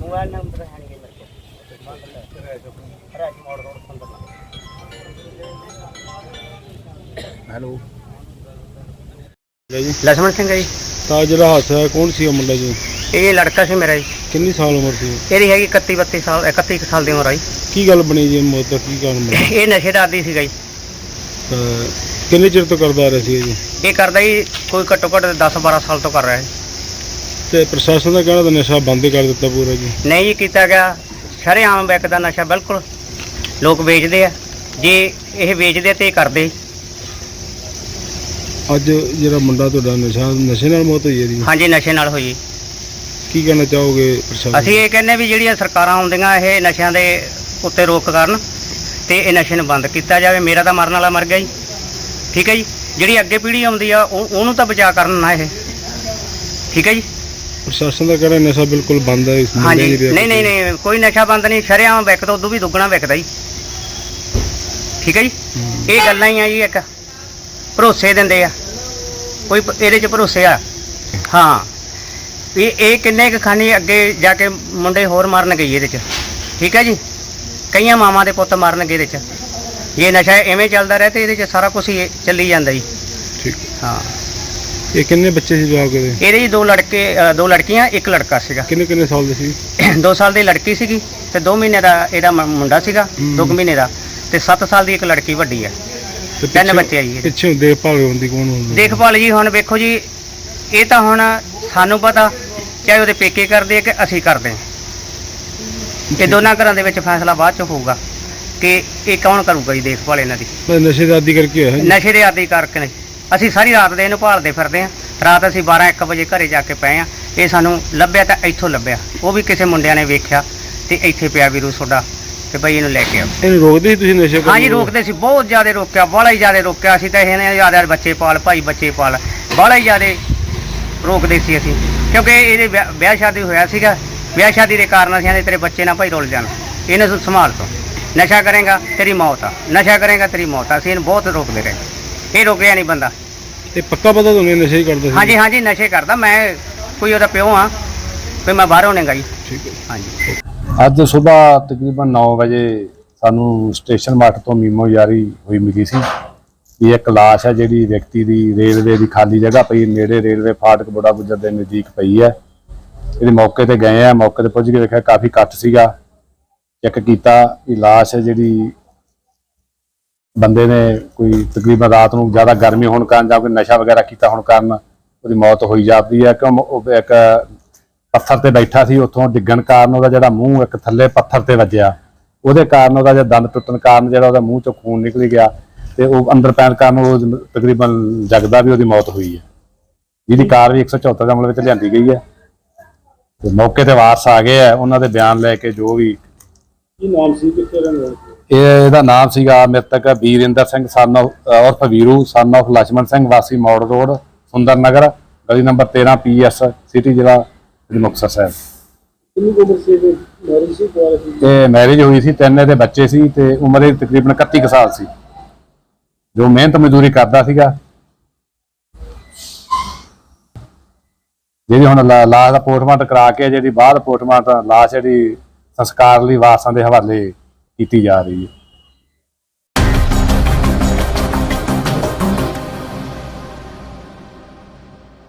Mobile number ಹೆಂಗೆ ರಾಜ್ ಮಾಡೋದು hello. Lakhman Singh ਹੈ ਜੀ। ਤਾਂ ਜਿਹੜਾ ਹਾਦਸਾ ਹੋਇਆ, ਕੌਣ ਸੀ ਉਹ ਮੁੰਡਾ ਜੀ? ਇਹ ਲੜਕਾ ਸੀ ਮੇਰਾ ਜੀ। ਕਿੰਨੀ ਸਾਲ ਉਮਰ ਸੀ? ਇਹਦੀ ਹੈਗੀ 31 32 ਸਾਲ 31 ਕੁ ਸਾਲ ਦੀ ਉਮਰ ਆ ਜੀ। ਕੀ ਗੱਲ ਬਣੀ ਜੀ ਮੌਤ ਦਾ? ਕੀ ਕਾਰਨ ਬਣਿਆ? ਇਹ ਨਸ਼ੇ ਦਾ ਆਦੀ ਸੀਗਾ ਜੀ। ਤਾਂ ਕਿੰਨੇ ਚਿਰ ਤੋਂ ਕਰਦਾ ਆ ਰਿਹਾ ਸੀ ਜੀ? ਇਹ ਕਰਦਾ ਜੀ ਕੋਈ ਘੱਟੋ ਘੱਟ 10 12 ਸਾਲ ਤੋਂ ਕਰ ਰਿਹਾ ਹੈ। ਤੇ ਪ੍ਰਸ਼ਾਸਨ ਦਾ ਕਹਿਣਾ ਤਾਂ ਨਸ਼ਾ ਬੰਦ ਹੀ ਕਰ ਦਿੱਤਾ ਪੂਰਾ ਜੀ। ਨਹੀਂ ਜੀ ਕੀਤਾ ਗਿਆ। ਸ਼ਰੇਆਮ ਵਿਕਦਾ ਨਸ਼ਾ ਬਿਲਕੁਲ ਲੋਕ ਵੇਚਦੇ ਆ। ਜੇ ਇਹ ਵੇਚਦੇ ਤੇ ਇਹ ਕਰਦੇ। ਅੱਜ ਜਿਹੜਾ ਮੁੰਡਾ ਤੁਹਾਡਾ ਨਸ਼ਾ ਨਸ਼ੇ ਨਾਲ ਮੌਤ ਹੋਈ ਹੈ ਜੀ। ਹਾਂਜੀ ਨਸ਼ੇ ਨਾਲ ਹੋਈ ਕੀ ਕਹਿਣਾ ਚਾਹੋਗੇ ਪ੍ਰਸ਼ਾਸਨ ਅਸੀਂ ਇਹ ਕਹਿੰਦੇ ਵੀ ਜਿਹੜੀਆਂ ਸਰਕਾਰਾਂ ਆਉਂਦੀਆਂ ਇਹ ਨਸ਼ਿਆਂ ਦੇ ਉੱਤੇ ਰੋਕ ਕਰਨ ਤੇ ਇਹ ਨਸ਼ੇ ਨੂੰ ਬੰਦ ਕੀਤਾ ਜਾਵੇ। ਮੇਰਾ ਤਾਂ ਮਰਨ ਵਾਲਾ ਮਰ ਗਿਆ ਜੀ। ਠੀਕ ਹੈ ਜੀ? ਜਿਹੜੀ ਅੱਗੇ ਪੀੜ੍ਹੀ ਆਉਂਦੀ ਆ ਉਹ- ਉਹਨੂੰ ਤਾਂ ਬਚਾ ਕਰਨ ਨਾ ਇਹ। ਠੀਕ ਹੈ ਜੀ? ਪ੍ਰਸ਼ਾਸਨ ਦਾ ਕਹਿਣਾ ਨਸ਼ਾ ਬਿਲਕੁਲ ਬੰਦ ਹੈ ਇਸ ਮੁੰਡੇ ਹਾਂਜੀ। ਨਹੀਂ ਨਹੀਂ ਨਹੀਂ। ਕੋਈ ਨਸ਼ਾ ਬੰਦ ਨਹੀਂ। ਸ਼ਰੇਆਮ ਵਿਕਦਾ ਉਦੋਂ ਵੀ ਦੁੱਗਣਾ ਵਿਕਦਾ ਜੀ। ਠੀਕ ਹੈ ਜੀ? ਇਹ ਗੱਲਾਂ ਹੀ ਆ ਜੀ ਇੱਕ। ਭਰੋਸੇ ਦਿੰਦੇ ਆ। ਕੋਈ ਪ- ਇਹਦੇ ਚ ਭਰੋਸੇ ਆ। ਹਾਂ। ਵੀ ਇਹ ਕਿੰਨੇ ਕੁ ਖਾਨੀ ਅੱਗੇ ਜਾ ਕੇ ਮੁੰਡੇ ਹੋਰ ਮਰਨ ਗਈ ਇਹਦੇ ਚ? ਠੀਕ ਹੈ ਜੀ? ਕਈਆਂ ਮਾਵਾਂ ਦੇ ਪੁੱਤ ਮਰਨਗੇ ਇਹਦੇ ਚ। ਜੇ ਨਸ਼ਾ ਐਵੇਂ ਚੱਲਦਾ ਰਹੇ ਤੇ ਇਹਦੇ ਚ ਸਾਰਾ ਕੁਝ ਹੀ ਚੱਲੀ ਜਾਂਦਾ ਜੀ। ਠੀਕ। ਹਾਂ। ਇਹ ਕਿੰਨੇ ਬੱਚੇ ਸੀ ਜਵਾਬ ਦੇ? ਇਹਦੇ ਜੀ ਦੋ ਲੜਕੇ ਅ, ਦੋ ਲੜਕੀਆਂ ਇੱਕ ਲੜਕਾ ਸੀਗਾ। ਕਿੰਨੇ ਕਿੰਨੇ ਸਾਲ ਦੇ ਸੀ? 2 ਸਾਲ ਦੀ ਲੜਕੀ ਸੀਗੀ ਤੇ 2 ਮਹੀਨੇ ਦਾ ਇਹਦਾ ਮ- ਮੁੰਡਾ ਸੀਗਾ ਹੂੰ। 2 ਮਹੀਨੇ ਦਾ। ਤੇ 7 ਸਾਲ ਦੀ ਇੱਕ ਲੜਕੀ ਵੱਡੀ ਹੈ ਤੇ ਤਿੰਨ ਪਿੱਛੇ- ਬੱਚੇ ਆ ਜੀ ਇਹਦੇ। ਪਿੱਛੇ ਦੇਖਭਾਲ ਹੁੰਦੀ ਕੌਣ ਹੁੰਦਾ? ਦੇਖਭਾਲ ਜੀ ਹੁਣ ਵੇਖੋ ਜੀ ਇਹ ਤਾਂ ਹੁਣ ਸਾਨੂੰ ਪਤਾ ਚਾਹੇ ਉਹਦੇ ਪੇਕੇ ਕਰਦੇ ਆ ਕਿ ਅਸੀਂ ਕਰਦੇ ਹਾਂ ਇਹ ਦੋਨਾਂ ਘਰਾਂ ਦੇ ਵਿੱਚ ਫੈਸਲਾ ਬਾਅਦ ਚ ਹੋਊਗਾ ਕਿ ਇਹ ਕੌਣ ਕਰੂਗਾ ਜੀ ਦੇਖਭਾਲ ਇਹਨਾਂ ਦੀ। ਨਸ਼ੇ ਦਾ ਆਦੀ ਕਰਕੇ ਹੋਇਆ ਜੀ। ਨਸ਼ੇ ਦੇ ਆਦੀ ਕਰਕੇ ਨੇ ਅਸੀਂ ਸਾਰੀ ਰਾਤ ਦੇ ਇਹਨੂੰ ਭਾਲਦੇ ਫਿਰਦੇ ਆ। ਰਾਤ ਅਸੀਂ 12 1 ਵਜੇ ਘਰੇ ਜਾ ਕੇ ਪਏ ਆ। ਇਹ ਸਾਨੂੰ ਲੱਭਿਆ ਤਾਂ ਇੱਥੋਂ ਲੱਭਿਆ। ਉਹ ਵੀ ਕਿਸੇ ਮੁੰਡਿਆਂ ਨੇ ਵੇਖਿਆ ਤੇ ਇੱਥੇ ਪਿਆ ਵੀਰੂ ਤੁਹਾਡਾ ਤੇ ਬਈ ਇਹਨੂੰ ਲੈ ਕੇ ਆਓ। ਇਹਨੂੰ ਰੋਕਦੇ ਸੀ ਤੁਸੀਂ ਨਸ਼ੇ ਹਾਂਜੀ? ਰੋਕਦੇ ਸੀ। ਬਹੁਤ ਜ਼ਿਆਦਾ ਰੋਕਿਆ ਬਾਹਲਾ ਹੀ ਜ਼ਿਆਦਾ ਰੋਕਿਆ। ਸੀ ਤਾਂ ਇਹਨੇ ਜ਼ਿਆਦਾ ਬੱਚੇ ਪਾਲ ਭਾਈ ਬੱਚੇ ਪਾਲ। ਬਾਹਲਾ ਹੀ ਜ਼ਿਆਦਾ ਰੋਕਦੇ ਸੀ ਅਸੀਂ। ਕਿਉਂਕਿ ਇਹਦੇ ਵਿਆਹ- ਵਿਆਹ ਸ਼ਾਦੀ ਹੋਇਆ ਸੀਗਾ। ਵਿਆਹ ਸ਼ਾਦੀ ਦੇ ਕਾਰਨ ਅਸੀਂ ਆਂਦੇ ਤੇਰੇ ਬੱਚੇ ਨਾ ਭਾਈ ਰੁੱਲ ਜਾਣ। ਇਹਨੂੰ ਤੂੰ ਸੰਭਾਲ ਤੂੰ। ਨਸ਼ਾ ਕਰੇਗਾ ਤੇਰੀ ਮੌਤ ਆ। ਨਸ਼ਾ ਕਰੇਗਾ ਤੇਰੀ ਮੌਤ ਆ। ਅਸੀਂ ਇਹਨੂੰ ਬਹੁਤ ਰੋਕਦੇ ਰਹੇ। ਇਹ ਰੁਕਿਆ ਨਹੀਂ ਬੰਦਾ। ਇਹ ਪੱਕਾ ਪਤਾ ਤੁਹਾਨੂੰ ਇਹ ਨਸ਼ੇ ਹੀ ਕਰਦਾ ਸੀ? ਹਾਂਜੀ ਹਾਂਜੀ ਨਸ਼ੇ ਕਰਦਾ। ਮੈਂ ਕੋਈ ਉਹਦਾ ਪਿਓ ਆ ਵੀ ਮੈਂ ਬਾਹਰੋਂ ਨਹੀਂ ਗਈ ਠੀਕ ਹੈ। ਹਾਂਜੀ। ਅੱਜ ਸਵੇਰ ਤਕਰੀਬਨ 9 ਵਜੇ ਸਾਨੂੰ ਸਟੇਸ਼ਨ ਮਾਰਟ ਤੋਂ ਮੀਮੋ ਜਾਰੀ ਹੋਈ ਮਿਲੀ ਸੀ। ਕਿ ਇੱਕ ਲਾਸ਼ ਹੈ ਜਿਹੜੀ ਵਿਅਕਤੀ ਦੀ ਰੇਲਵੇ ਦੀ ਖਾਲੀ ਜਗ੍ਹਾ ਪਈ, ਨੇੜੇ ਰੇਲਵੇ ਫਾਟਕ ਬੜਾ ਗੁੱਜਰ ਦੇ ਨਜ਼ਦੀਕ ਪਈ ਹੈ। ਇਹਦੇ ਮੌਕੇ ਤੇ ਗਏ ਆ ਮੌਕੇ ਤੇ ਪੁੱਜ ਕੇ ਵੇਖਿਆ ਕਾਫੀ ਕੱਟ ਸੀਗਾ। ਚੈੱਕ ਕੀਤਾ ਕਿ ਲਾਸ਼ ਹੈ ਜਿਹੜੀ ਬੰਦੇ ਨੇ ਕੋਈ ਤਕਰੀਬਨ ਰਾਤ ਨੂੰ ਜ਼ਿਆਦਾ ਗਰਮੀ ਹੋਣ ਕਾਰਨ ਜਾਂ ਕੋਈ ਨਸ਼ਾ ਵਗੈਰਾ ਕੀਤਾ ਹੋਣ ਕਾਰਨ ਉਹਦੀ ਮੌਤ ਹੋਈ ਜਾਂਦੀ ਹੈ। ਕਿਉਂ ਉਹ ਇੱਕ ਪੱਥਰ ਤੇ ਬੈਠਾ ਸੀ, ਉੱਥੋਂ ਡਿੱਗਣ ਕਾਰਨ ਉਹਦਾ ਜਿਹੜਾ ਮੂੰਹ ਇੱਕ ਥੱਲੇ ਪੱਥਰ ਤੇ ਵੱਜਿਆ। ਉਹਦੇ ਕਾਰਨ ਉਹਦਾ ਜਿਹੜਾ ਦੰਦ ਟੁੱਟਣ ਕਾਰਨ ਜਿਹੜਾ ਉਹਦਾ ਮੂੰਹ ਚੋਂ ਖੂਨ ਨਿਕਲ ਗਿਆ। ਤੇ ਉਹ ਅੰਦਰ ਪੈਣ ਕਾਰਨ ਉਹ ਤਕਰੀਬਨ ਜਗਦਾ ਵੀ ਉਹਦੀ ਮੌਤ ਹੋਈ ਹੈ। ਜਿਹਦੀ ਕਾਰ ਵੀ 174 ਦੇ ਅਮਲ ਵਿੱਚ ਲਿਆਂਦੀ ਗਈ ਹੈ। ਤੇ ਮੌਕੇ ਤੇ ਵਾਰਸ ਆ ਗਏ ਆ ਉਹਨਾਂ ਦੇ ਬਿਆਨ ਲੈ ਕੇ ਜੋ ਵੀ ਇਹ ਇਹਦਾ ਨਾਮ ਸੀਗਾ ਮ੍ਰਿਤਕ ਵੀਰਿੰਦਰ ਸਿੰਘ ਸਨ ਉਰਫ ਵੀਰੂ ਸਨ ਆਫ ਲਛਮਣ ਸਿੰਘ ਵਾਸੀ ਮੌੜ ਰੋਡ ਸੁੰਦਰ ਨਗਰ ਗਲੀ ਨੰਬਰ 13 ਪੀਐਸ ਸਿਟੀ ਜ਼ਿਲ੍ਹਾ ਮੁਕਤਸਰ ਸਾਹਿਬ। ਕਿੰਨੀ ਮੈਰਿਜ ਹੋਈ ਸੀ ਤਿੰਨ ਇਹਦੇ ਬੱਚੇ ਸੀ ਤੇ ਉਮਰ ਇਹ ਤਕਰੀਬਨ 31 ਸਾਲ ਸੀ। ਜੋ ਮਿਹਨਤ ਮਜ਼ਦੂਰੀ ਕਰਦਾ ਸੀਗਾ। ਜਿਹੜੀ ਹੁਣ ਲਾ- ਲਾਸ਼ ਦਾ ਪੋਸਟਮਾਰਟਮ ਕਰਾ ਕੇ, ਜਿਹੜੀ ਬਾਅਦ ਪੋਸਟਮਾਰਟਮ ਲਾਸ਼ ਜਿਹੜੀ ਸੰਸਕਾਰ ਲਈ ਵਾਰਸਾਂ ਦੇ ਹਵਾਲੇ ਕੀਤੀ ਜਾ ਰਹੀ ਹੈ।